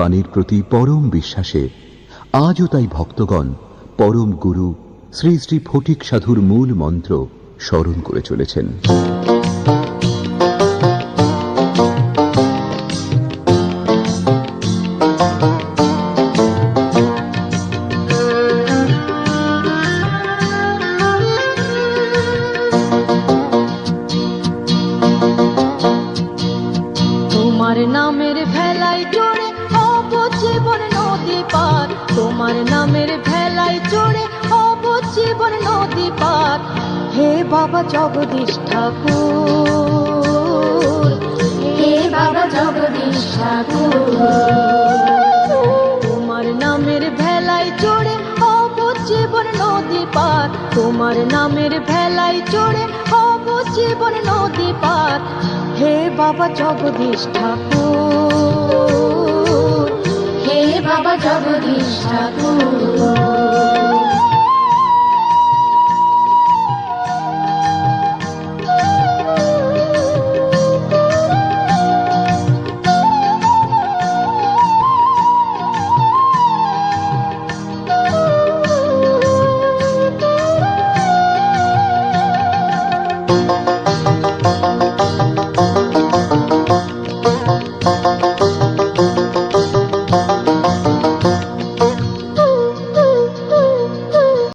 বাণীর প্রতি পরম বিশ্বাসে আজও তাই ভক্তগণ পরম গুরু শ্রী শ্রী ফটিক সাধুর মূল মন্ত্র স্মরণ করে চলেছেন। তোমার নামের ভেলায় জীবন নদী পার। হে বাবা জগদীশ ঠাকুর। হে বাবা জগদীশ ঠাকুর। তোমার নামের ভেলায় চড়ে হব জীবন নদী পার। তোমার নামের ভেলায় চড়ে হব জীবন নদী পার। হে বাবা জগদীশ ঠাকুর।